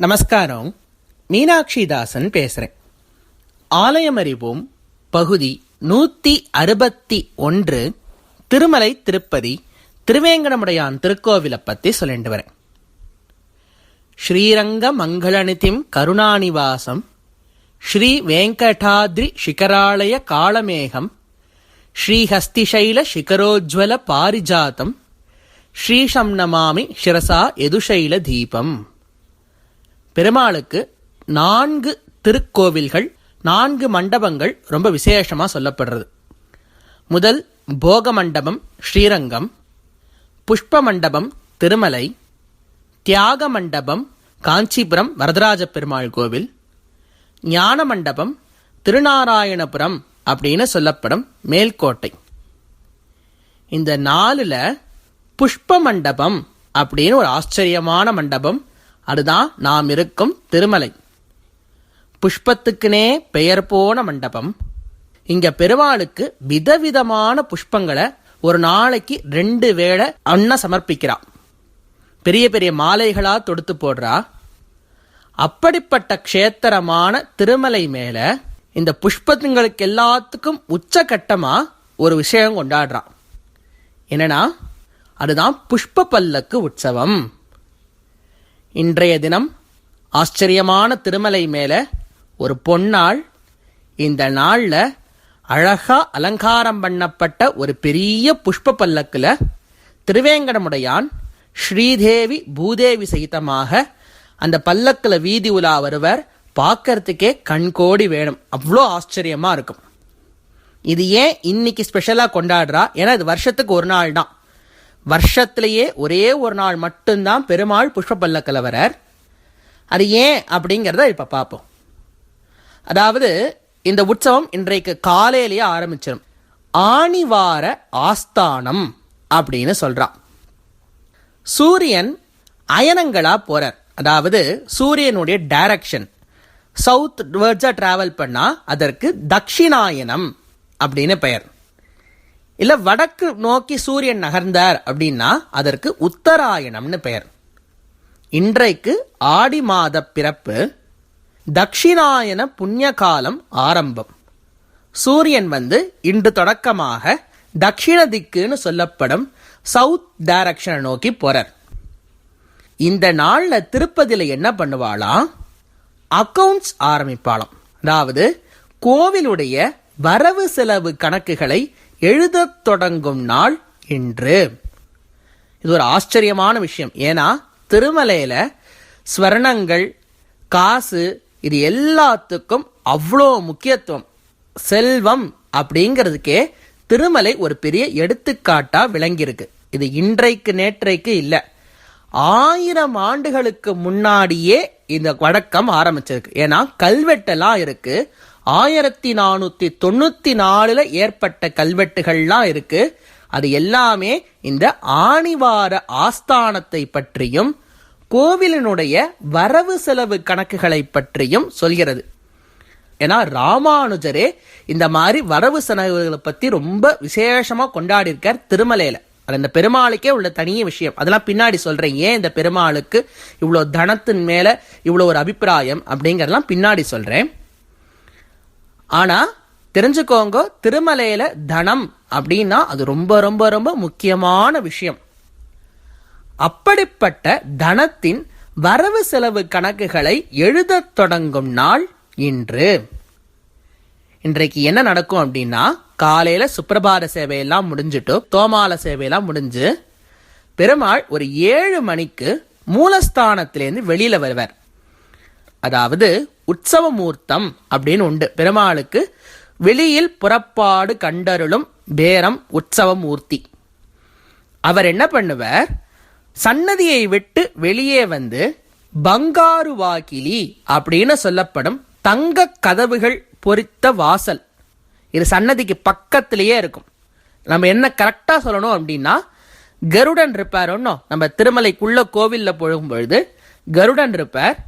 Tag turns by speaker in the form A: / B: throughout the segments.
A: நமஸ்காரம். மீனாட்சி தாசன் பேசுறேன். ஆலயம் அறிவோம் பகுதி நூத்தி அறுபத்தி ஒன்று திருமலை திருப்பதி திருவேங்கடமுடையான் திருக்கோவிலை பத்தி சொல்லிட்டு வரேன். ஸ்ரீரங்க மங்களநிதிம் கருணாநிவாசம் ஸ்ரீ வேங்கடாத்ரி சிகராலய காளமேகம் ஸ்ரீஹஸ்திசைல சிகரோஜ்வல பாரிஜாதம் ஸ்ரீஷம் நமாமி சிரசா எதுஷைல தீபம். பெருமாளுக்கு நான்கு திருக்கோவில்கள் நான்கு மண்டபங்கள் ரொம்ப விசேஷமா சொல்லப்படுறது. முதல் போக மண்டபம் ஸ்ரீரங்கம். புஷ்ப மண்டபம் திருமலை. தியாக மண்டபம் காஞ்சிபுரம் வரதராஜ பெருமாள் கோவில். ஞான மண்டபம் திருநாராயணபுரம் அப்படின்னு சொல்லப்படும் மேல்கோட்டை. இந்த நாலுல புஷ்ப மண்டபம் அப்படின்னு ஒரு ஆச்சரியமான மண்டபம் அதுதான் நாம் இருக்கும் திருமலை. புஷ்பத்துக்குனே பெயர் போன மண்டபம். இங்க பெருமாளுக்கு விதவிதமான புஷ்பங்களை ஒரு நாளைக்கு ரெண்டு வேளை அண்ண சமர்ப்பிக்கிறா. பெரிய பெரிய மாலைகளா தொடுத்து போடுறா. அப்படிப்பட்ட க்ஷேத்திரமான திருமலை மேல இந்த புஷ்பங்களுக்கு எல்லாத்துக்கும் உச்சகட்டமா ஒரு விஷயம் கொண்டாடுறான் என்னன்னா அதுதான் புஷ்ப பல்லக்கு உற்சவம். இன்றைய தினம் ஆச்சரியமான திருமலை மேலே ஒரு பொன்னாள் இந்த நாளில் அழகாக அலங்காரம் பண்ணப்பட்ட ஒரு பெரிய புஷ்ப பல்லக்கில் திருவேங்கடமுடையான் ஸ்ரீதேவி பூதேவி சகிதமாக அந்த பல்லக்கில் வீதி உலா வருவர். பார்க்கறதுக்கே கண்கோடி வேணும். அவ்வளோ ஆச்சரியமாக இருக்கும். இது ஏன் இன்னைக்கு ஸ்பெஷலாக கொண்டாடுறா? ஏன்னா இது வருஷத்துக்கு ஒரு நாள் தான் வருஷத்திலேயே ஒரே ஒரு நாள் மட்டும்தான் பெருமாள் புஷ்ப கலவரர் அது ஏன் அப்படிங்கிறத இப்போ பார்ப்போம். அதாவது இந்த உற்சவம் இன்றைக்கு காலையிலேயே ஆரம்பிச்சிடும் ஆணிவார ஆஸ்தானம் அப்படின்னு சொல்கிறான் சூரியன் அயனங்களாக போகிறார் அதாவது சூரியனுடைய டைரக்ஷன் சவுத் வேர்ட்ஸாக ட்ராவல் பண்ணால் அதற்கு தக்ஷிணாயனம் அப்படின்னு பெயர். இல்ல வடக்கு நோக்கி சூரியன் நகர்ந்தார் அப்படின்னா அதற்கு உத்தராயணம்னு பெயர். இன்றைக்கு ஆடி மாத பிறப்பு தட்சிணாயன புண்ணிய காலம் ஆரம்பம். சூரியன் வந்து இன்று தொடக்கமாக தட்சிண திக்குன்னு சொல்லப்படும் சவுத் டைரக்ஷனை நோக்கி போறார். இந்த நாள்ல திருப்பதியில என்ன பண்ணுவாளாம் அக்கவுண்ட்ஸ் ஆரம்பிப்பாளாம். அதாவது கோவிலுடைய வரவு செலவு கணக்குகளை எழுதத் தொடங்கும் நாள் இன்று. இது ஒரு ஆச்சரியமான விஷயம். ஏன்னா திருமலையில் ஸ்வர்ணங்கள் காசு இது எல்லாத்துக்கும் அவ்வளோ முக்கியத்துவம். செல்வம் அப்படிங்கிறதுக்கே திருமலை ஒரு பெரிய எடுத்துக்காட்டா விளங்கியிருக்கு. இது இன்றைக்கு நேற்றைக்கு இல்லை. ஆயிரம் ஆண்டுகளுக்கு முன்னாடியே இந்த வழக்கம் ஆரம்பிச்சிருக்கு. ஏன்னா கல்வெட்டெல்லாம் இருக்கு. ஆயிரத்தி நானூத்தி தொண்ணூத்தி நாலுல ஏற்பட்ட கல்வெட்டுகள்லாம் இருக்கு. அது எல்லாமே இந்த ஆணிவார ஆஸ்தானத்தை பற்றியும் கோவிலினுடைய வரவு செலவு கணக்குகளை பற்றியும் சொல்கிறது. ஏன்னா ராமானுஜரே இந்த மாதிரி வரவு செலவுகளை பற்றி ரொம்ப விசேஷமாக கொண்டாடி இருக்கார் அது இந்த பெருமாளுக்கே உள்ள தனிய விஷயம். அதெல்லாம் பின்னாடி சொல்கிறேன் ஏன் இந்த பெருமாளுக்கு இவ்வளோ தனத்தின் மேலே இவ்வளோ ஒரு அபிப்பிராயம் அப்படிங்கிறதெல்லாம் பின்னாடி சொல்கிறேன் ஆனா தெரிஞ்சுக்கோங்க திருமலையில தனம் அப்படின்னா அது ரொம்ப ரொம்ப ரொம்ப முக்கியமான விஷயம். அப்படிப்பட்ட தனத்தின் வரவு செலவு கணக்குகளை எழுதத் தொடங்கும் நாள் இன்று. இன்றைக்கு என்ன நடக்கும் அப்படின்னா காலையில சுப்பிரபாத சேவையெல்லாம் முடிஞ்சிட்டு தோமால சேவையெல்லாம் முடிஞ்சு பெருமாள் ஒரு ஏழு மணிக்கு மூலஸ்தானத்திலேருந்து வெளியில வருவார். அதாவது உற்சவமூர்த்தம் அப்படின்னு உண்டு. பெருமாளுக்கு வெளியில் புறப்பாடு கண்டருளும் பேரம் உற்சவமூர்த்தி. அவர் என்ன பண்ணுவார்? சன்னதியை விட்டு வெளியே வந்து பங்காரு வாக்கிலி அப்படின்னு சொல்லப்படும் தங்க கதவுகள் பொறித்த வாசல். இது சன்னதிக்கு பக்கத்திலேயே இருக்கும். நம்ம என்ன கரெக்டாக சொல்லணும் அப்படின்னா கருடன் இருப்பார் ஒன்றும் நம்ம திருமலைக்குள்ள கோவிலில் போகும் பொழுது கருடன் இருப்பார்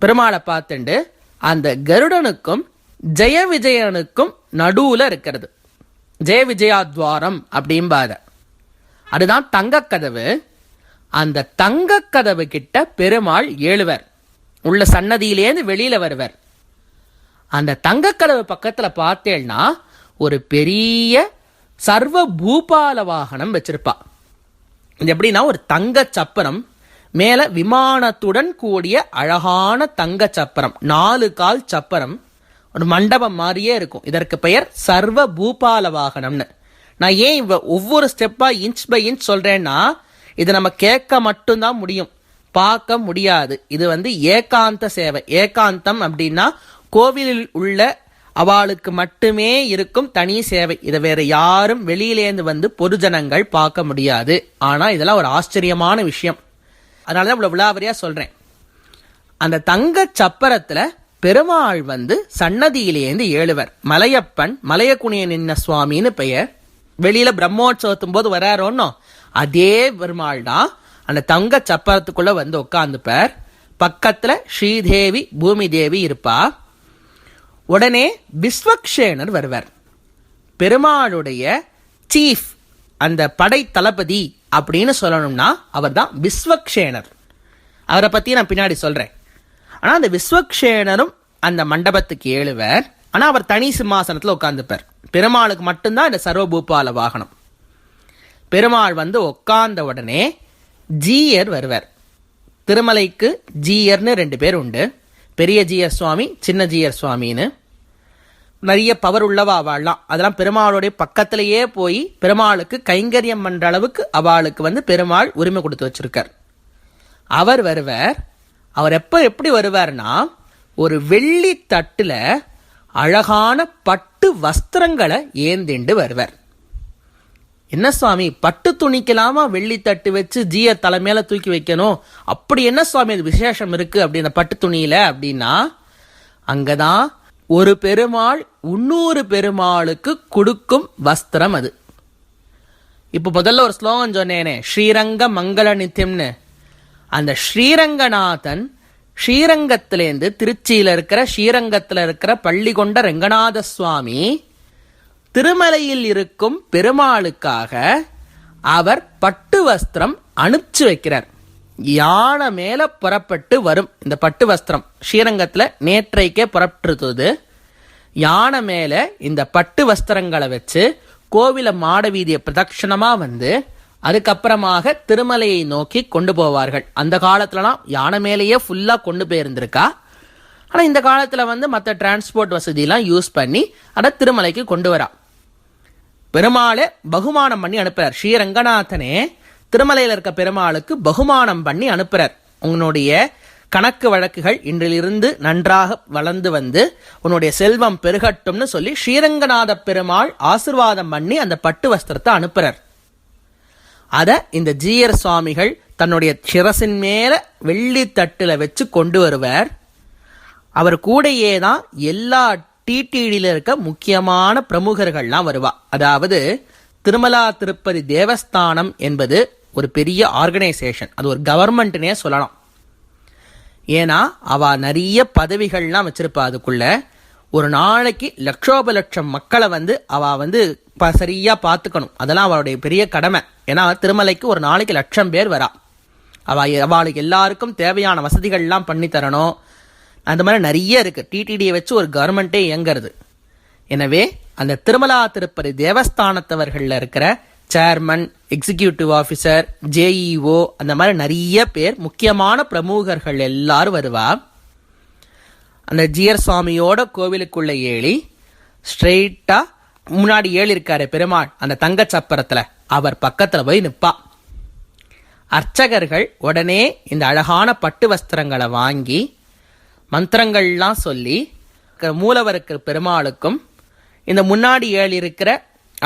A: பெருமாளை பார்த்துண்டு அந்த கருடனுக்கும் ஜெய விஜயனுக்கும் நடுவில் இருக்கிறது. ஜெய விஜயாத்வாரம் அப்படிம்பாத. அதுதான் தங்கக்கதவு அந்த தங்கக்கதவு கிட்ட பெருமாள் ஏழுவர். உள்ள சன்னதியிலேருந்து வெளியில் வருவார். அந்த தங்கக்கதவு பக்கத்தில் பார்த்தேன்னா ஒரு பெரிய சர்வ பூபால வாகனம் வச்சிருப்பா. இது எப்படின்னா ஒரு தங்க சப்பரம் மேல விமானத்துடன் கூடிய அழகான தங்க சப்பரம் நாலு கால் சப்பரம் ஒரு மண்டபம் மாதிரியே இருக்கும். இதற்கு பெயர் சர்வ பூபால வாகனம்னு. நான் ஏன் இவ ஒவ்வொரு ஸ்டெப்பா இன்ச் பை இன்ச் சொல்றேன்னா இது நம்ம கேட்க மட்டும்தான் முடியும். பார்க்க முடியாது. இது வந்து ஏகாந்த சேவை. ஏகாந்தம் அப்படின்னா கோவிலில் உள்ள அவளுக்கு மட்டுமே இருக்கும் தனி சேவை. இதை வேற யாரும் வெளியிலேந்து வந்து பொதுஜனங்கள் பார்க்க முடியாது. ஆனா இதெல்லாம் ஒரு ஆச்சரியமான விஷயம். அதனால தான் இவ்வளோ விழாவரியாக சொல்கிறேன் அந்த தங்க சப்பரத்தில் பெருமாள் வந்து சன்னதியிலேருந்து ஏழுவர். மலையப்பன் மலையக்குனிய நின்ன சுவாமின்னு பெயர். வெளியில் பிரம்மோற்சவத்தும் போது வராரோன்னோ அதே பெருமாள் தான் அந்த தங்க சப்பரத்துக்குள்ளே வந்து உட்காந்துப்பார் பக்கத்தில் ஸ்ரீதேவி பூமி தேவி இருப்பா. உடனே விஸ்வக்ஷேனர் வருவார். பெருமாளுடைய சீஃப் அந்த படை தளபதி அப்படின்னு சொல்லணும்னா அவர் தான் விஸ்வக்ஷேனர். அவரை பற்றி நான் பின்னாடி சொல்கிறேன் ஆனால் அந்த விஸ்வக்ஷேனரும் அந்த மண்டபத்துக்கு ஏழுவர். ஆனால் அவர் தனி சிம்மாசனத்தில் உட்காந்துப்பார் பெருமாளுக்கு மட்டும்தான் இந்த சர்வபூபால வாகனம். பெருமாள் வந்து உட்கார்ந்த உடனே ஜீயர் வருவார். திருமலைக்கு ஜீயர்னு ரெண்டு பேர் உண்டு. பெரிய ஜீயர் சுவாமி சின்ன ஜீயர் சுவாமின்னு. நிறைய பவர் உள்ளவா அவாள்லாம் அதெல்லாம் பெருமாளுடைய பக்கத்திலேயே போய் பெருமாளுக்கு கைங்கரியம் பண்ற அளவுக்கு அவளுக்கு வந்து பெருமாள் உரிமை கொடுத்து வச்சிருக்கார். அவர் வருவார். அவர் எப்போ எப்படி வருவார்னா ஒரு வெள்ளி தட்டில் அழகான பட்டு வஸ்திரங்களை ஏந்திண்டு வருவார். என்ன சுவாமி பட்டு துணிக்கலாமா வெள்ளி தட்டு வச்சு ஜிய தலைமையில தூக்கி வைக்கணும்? அப்படி என்ன சுவாமி அது விசேஷம் இருக்கு அப்படி அந்த பட்டு துணியில அப்படின்னா அங்கதான் ஒரு பெருமாள் இன்னொரு பெருமாளுக்கு கொடுக்கும் வஸ்திரம் அது. இப்போ முதல்ல ஒரு ஸ்லோகம் சொன்னேனே ஸ்ரீரங்க மங்கள நித்தியம்னு. அந்த ஸ்ரீரங்கநாதன் ஸ்ரீரங்கத்திலேருந்து திருச்சியில் இருக்கிற ஸ்ரீரங்கத்தில் இருக்கிற பள்ளிகொண்ட ரெங்கநாத சுவாமி திருமலையில் இருக்கும் பெருமாளுக்காக அவர் பட்டு வஸ்திரம் அனுப்பிச்சு வைக்கிறார். யானை மேல புறப்பட்டு வரும். இந்த பட்டு வஸ்திரம் ஸ்ரீரங்கத்தில் நேற்றைக்கே புறப்பட்டுருது யானை மேல இந்த பட்டு வஸ்திரங்களை வச்சு கோவில மாட வீதியை பிரதட்சணமாக வந்து அதுக்கப்புறமாக திருமலையை நோக்கி கொண்டு போவார்கள். அந்த காலத்துலலாம் யானை மேலேயே ஃபுல்லாக கொண்டு போயிருந்திருக்கா? ஆனால் இந்த காலத்தில் வந்து மற்ற டிரான்ஸ்போர்ட் வசதியெல்லாம் யூஸ் பண்ணி அதை திருமலைக்கு கொண்டு வரா. பெருமாளை பகுமானம் பண்ணி அனுப்புகிறார் ஸ்ரீரங்கநாதனே திருமலையில் இருக்க பெருமாளுக்கு பகுமானம் பண்ணி அனுப்புறார். உன்னுடைய கணக்கு வழக்குகள் இன்றிலிருந்து நன்றாக வளர்ந்து வந்து உன்னுடைய செல்வம் பெருகட்டும்னு சொல்லி ஸ்ரீரங்கநாத பெருமாள் ஆசிர்வாதம் பண்ணி அந்த பட்டு வஸ்திரத்தை அனுப்புறார். அதை இந்த ஜீயர் சுவாமிகள் தன்னுடைய சிரசின் மேல வெள்ளி தட்டில் வச்சு கொண்டு வருவார். அவர் கூடையே தான் எல்லா டிடிடியில இருக்க முக்கியமான பிரமுகர்கள்லாம் வருவா. அதாவது திருமலா திருப்பதி தேவஸ்தானம் என்பது ஒரு பெரிய ஆர்கனைசேஷன் அது ஒரு கவர்மெண்ட்னே சொல்லலாம். ஏன்னா அவள் நிறைய பதவிகள்லாம் வச்சுருப்பா அதுக்குள்ள. ஒரு நாளைக்கு லட்சோப லட்சம் மக்களை வந்து அவள் வந்து ப சரியாக பார்த்துக்கணும். அதெல்லாம் அவளுடைய பெரிய கடமை. ஏன்னா திருமலைக்கு ஒரு நாளைக்கு லட்சம் பேர் வரா. அவள் அவளுக்கு எல்லாருக்கும் தேவையான வசதிகள்லாம் பண்ணி தரணும். அந்த மாதிரி நிறைய இருக்குது டிடிடியை வச்சு ஒரு கவர்மெண்ட்டே இயங்குறது. எனவே அந்த திருமலா திருப்பதி தேவஸ்தானத்தவர்களில் இருக்கிற சேர்மன் எக்ஸிகியூட்டிவ் ஆஃபீஸர் ஜேஇஓ அந்த மாதிரி நிறைய பேர் முக்கியமான பிரமுகர்கள் எல்லாரும் வருவா. அந்த ஜியர் சுவாமியோட கோவிலுக்குள்ள ஏழி ஸ்ட்ரெயிட்டாக முன்னாடி ஏழி இருக்காரு பெருமாள் அந்த தங்க சப்பரத்தில். அவர் பக்கத்தில் போய் நிற்பா அர்ச்சகர்கள் உடனே இந்த அழகான பட்டு வஸ்திரங்களை வாங்கி மந்திரங்கள்லாம் சொல்லி மூலவருக்கு பெருமாளுக்கும் இந்த முன்னாடி ஏழு இருக்கிற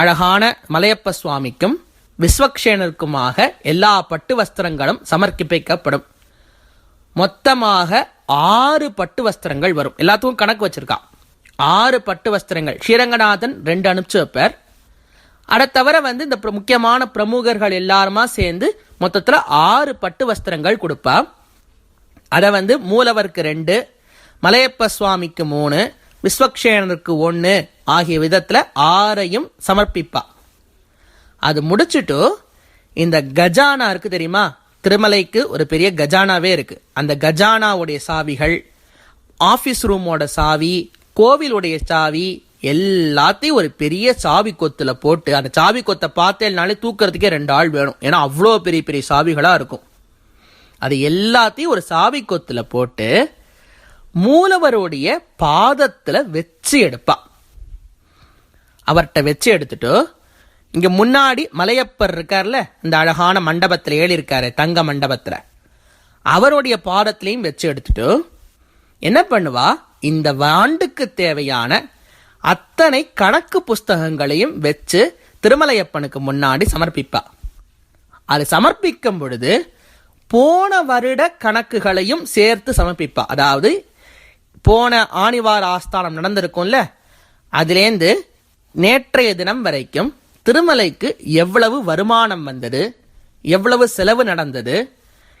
A: அழகான மலையப்ப சுவாமிக்கும் விஸ்வக்ஷேனருக்குமாக எல்லா பட்டு வஸ்திரங்களும் சமர்ப்பிக்கப்படும். மொத்தமாக ஆறு பட்டு வஸ்திரங்கள் வரும். எல்லாத்துக்கும் கணக்கு வச்சிருக்கான். ஆறு பட்டு வஸ்திரங்கள். ஸ்ரீரங்கநாதன் ரெண்டு அனுப்பிச்சு வைப்பார். அதை தவிர வந்து இந்த முக்கியமான பிரமுகர்கள் எல்லாருமா சேர்ந்து மொத்தத்தில் ஆறு பட்டு வஸ்திரங்கள் கொடுப்பா. அதை வந்து மூலவருக்கு ரெண்டு மலையப்ப சுவாமிக்கு மூணு விஸ்வக்ஷேனருக்கு ஒன்று ஆகிய விதத்தில் ஆறையும் சமர்ப்பிப்பா. அது முடிச்சிட்டு இந்த கஜானா இருக்கு தெரியுமா? திருமலைக்கு ஒரு பெரிய கஜானாவே இருக்கு. அந்த கஜானாவுடைய சாவிகள் ஆஃபீஸ் ரூமோட சாவி கோவிலுடைய சாவி எல்லாத்தையும் ஒரு பெரிய சாவி கொத்துல போட்டு அந்த சாவி கொத்தை பார்த்தேனாலே தூக்கிறதுக்கே ரெண்டு ஆள் வேணும். ஏன்னா அவ்வளோ பெரிய பெரிய சாவிகளாக இருக்கும். அது எல்லாத்தையும் ஒரு சாவி கொத்துல போட்டு மூலவருடைய பாதத்தில் வச்சு எடுப்பா. அவர்கிட்ட வச்சு எடுத்துட்டு இங்கே முன்னாடி மலையப்பர் இருக்கார்ல இந்த அழகான மண்டபத்தில் ஏழிருக்காரு தங்க மண்டபத்தில். அவருடைய பாதத்திலையும் வச்சு எடுத்துட்டு என்ன பண்ணுவா? இந்த ஆண்டுக்கு தேவையான அத்தனை கணக்கு புஸ்தகங்களையும் வச்சு திருமலையப்பனுக்கு முன்னாடி சமர்ப்பிப்பா. அது சமர்ப்பிக்கும் பொழுது போன வருட கணக்குகளையும் சேர்த்து சமர்ப்பிப்பா. அதாவது போன ஆணிவார ஆஸ்தானம் நடந்திருக்கும்ல அதுலேருந்து நேற்றைய தினம் வரைக்கும் திருமலைக்கு எவ்வளவு வருமானம் வந்தது? எவ்வளவு செலவு நடந்தது?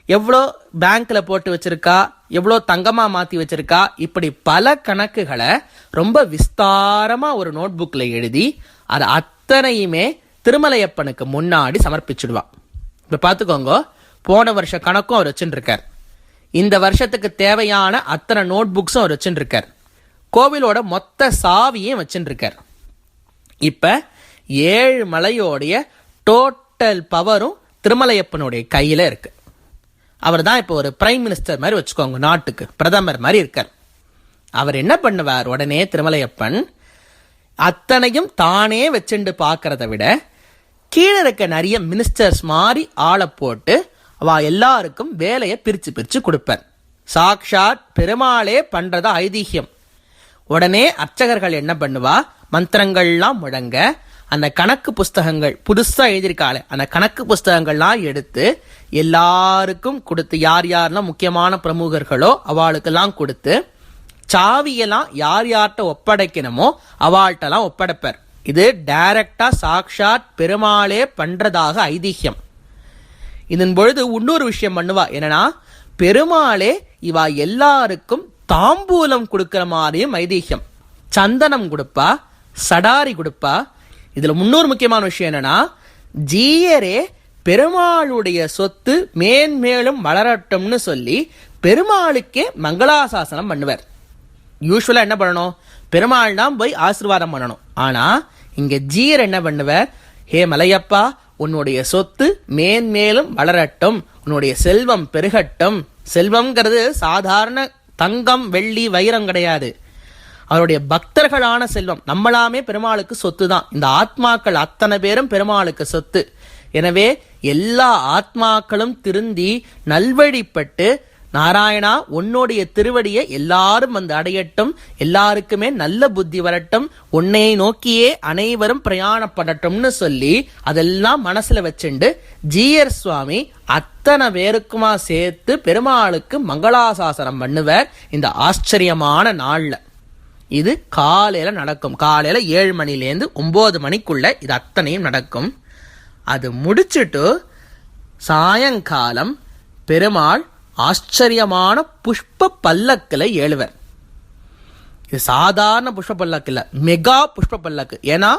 A: எவ்வளோ பேங்க்ல போட்டு வச்சிருக்கா? எவ்வளோ தங்கமா மாத்தி வச்சிருக்கா? இப்படி பல கணக்குகளை ரொம்ப விஸ்தாரமா ஒரு நோட் புக்ல எழுதி அது அத்தனையுமே திருமலையப்பனுக்கு முன்னாடி சமர்ப்பிச்சுடுவான் இப்போ பார்த்துக்கோங்க போன வருஷ கணக்கும் அவர் வச்சுருக்கார் இந்த வருஷத்துக்கு தேவையான அத்தனை நோட் புக்ஸும் அவர் வச்சுருக்கார் கோவிலோட மொத்த சாவியும் வச்சுருக்கார் இப்போ ஏழு மலையோடைய டோட்டல் பவரும் திருமலையப்பனுடைய கையில் இருக்கு. அவர் தான் இப்போ ஒரு பிரைம் மினிஸ்டர் மாதிரி வச்சுக்கோங்க நாட்டுக்கு பிரதமர் மாதிரி இருக்கார். அவர் என்ன பண்ணுவார்? உடனே திருமலையப்பன் அத்தனையும் தானே வச்சுண்டு பார்க்கறத விட கீழே இருக்க நிறைய மினிஸ்டர்ஸ் மாதிரி ஆளை போட்டு அவ எல்லாருக்கும் வேலையை பிரித்து பிரித்து கொடுப்பார் சாக்ஷாத் பெருமாளே பண்ணுறதா ஐதீகம். உடனே அர்ச்சகர்கள் என்ன பண்ணுவா? மந்திரங்கள்லாம் முழங்க அந்த கணக்கு புஸ்தகங்கள் புதுசாக எழுதியிருக்காள் அந்த கணக்கு புஸ்தகங்கள்லாம் எடுத்து எல்லாருக்கும் கொடுத்து யார் யாரெல்லாம் முக்கியமான பிரமுகர்களோ அவளுக்கெல்லாம் கொடுத்து சாவியெல்லாம் யார் யார்கிட்ட ஒப்படைக்கணுமோ அவள்கிட்டலாம் ஒப்படைப்பர். இது டைரக்டா சாக்ஷாத் பெருமாளே பண்றதாக ஐதீகம். இதன் பொழுது இன்னொரு விஷயம் பண்ணுவா. என்னன்னா பெருமாளே இவா எல்லாருக்கும் தாம்பூலம் கொடுக்கிற மாதிரியும் ஐதீகம். சந்தனம் கொடுப்பா சடாரி கொடுப்பா. இதில் முன்னொரு முக்கியமான விஷயம் என்னன்னா ஜீயரே பெருமாளுடைய சொத்து மேன்மேலும் வளரட்டும்னு சொல்லி பெருமாளுக்கே மங்களாசாசனம் பண்ணுவார். யூஸ்வலாக என்ன பண்ணணும்? பெருமாள் தான் போய் ஆசீர்வாதம் பண்ணணும். ஆனால் இங்கே ஜீயர் என்ன பண்ணுவார்? ஹே மலையப்பா உன்னுடைய சொத்து மேன்மேலும் வளரட்டும் உன்னுடைய செல்வம் பெருகட்டும். செல்வம்ங்கிறது சாதாரண தங்கம் வெள்ளி வைரம் கிடையாது. அவருடைய பக்தர்களான செல்வம். நம்மளாமே பெருமாளுக்கு சொத்து தான் இந்த ஆத்மாக்கள் அத்தனை பேரும் பெருமாளுக்கு சொத்து. எனவே எல்லா ஆத்மாக்களும் திருந்தி நல்வழிப்பட்டு நாராயணா உன்னுடைய திருவடியை எல்லாரும் வந்து அடையட்டும். எல்லாருக்குமே நல்ல புத்தி வரட்டும். உன்னை நோக்கியே அனைவரும் பிரயாணப்படட்டும்னு சொல்லி அதெல்லாம் மனசுல வச்சுண்டு ஜீயர் சுவாமி அத்தனை பேருக்குமா சேர்த்து பெருமாளுக்கு மங்களாசாசனம் பண்ணுவர். இந்த ஆச்சரியமான நாள்ல. இது காலையில் நடக்கும். காலையில் ஏழு மணிலேருந்து ஒம்பது மணிக்குள்ள இது அத்தனையும் நடக்கும். அது முடிச்சுட்டு சாயங்காலம் பெருமாள் ஆச்சரியமான புஷ்ப பல்லக்கில் ஏழுவர். இது சாதாரண புஷ்ப பல்லக்கு இல்லை மெகா புஷ்ப பல்லக்கு. ஏன்னா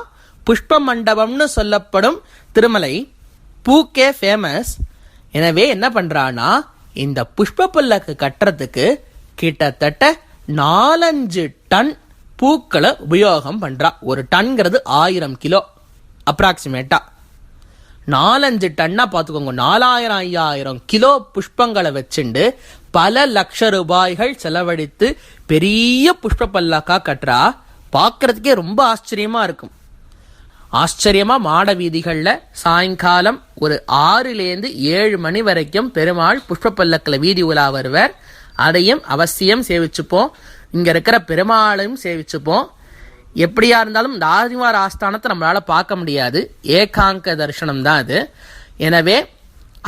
A: புஷ்ப மண்டபம்னு சொல்லப்படும் திருமலை பூக்கே ஃபேமஸ் எனவே என்ன பண்ணுறான்னா இந்த புஷ்ப பல்லக்கு கட்டுறதுக்கு கிட்டத்தட்ட நாலஞ்சு டன் பூக்களை உபயோகம் பண்ணுறா ஒரு டன்கிறது ஆயிரம் கிலோ அப்ராக்சிமேட்டாக நாலஞ்சு டன்னா பார்த்துக்கோங்க நாலாயிரம் ஐயாயிரம் கிலோ புஷ்பங்களை வச்சுண்டு பல லட்ச ரூபாய்கள் செலவழித்து பெரிய புஷ்ப பல்லாக்கா கட்டுறா. பார்க்கறதுக்கே ரொம்ப ஆச்சரியமாக இருக்கும். ஆச்சரியமாக மாட வீதிகளில் சாயங்காலம் ஒரு ஆறுலேருந்து ஏழு மணி வரைக்கும் பெருமாள் புஷ்ப பல்லக்கில் வீதி உலா வருவர். அதையும் அவசியம் சேவிச்சுப்போம். இங்கே இருக்கிற பெருமாளையும் சேவிச்சுப்போம். எப்படியா இருந்தாலும் இந்த ஆதிவார ஆஸ்தானத்தை நம்மளால் பார்க்க முடியாது. ஏகாங்க தரிசனம் தான் அது. எனவே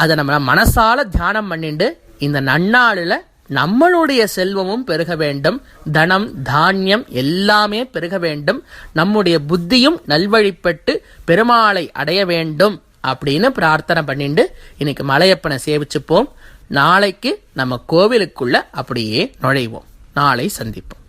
A: அதை நம்ம மனசால தியானம் பண்ணிட்டு இந்த நன்னாளில் நம்மளுடைய செல்வமும் பெருக வேண்டும். தனம் தானியம் எல்லாமே பெருக வேண்டும். நம்முடைய புத்தியும் நல்வழிப்பட்டு பெருமாளை அடைய வேண்டும் அப்படின்னு பிரார்த்தனை பண்ணிட்டு இன்னைக்கு மலையப்பனை சேவிச்சுப்போம். நாளைக்கு நம்ம கோவிலுக்குள்ள அப்படியே நுழைவோம். நாளை சந்திப்போம்.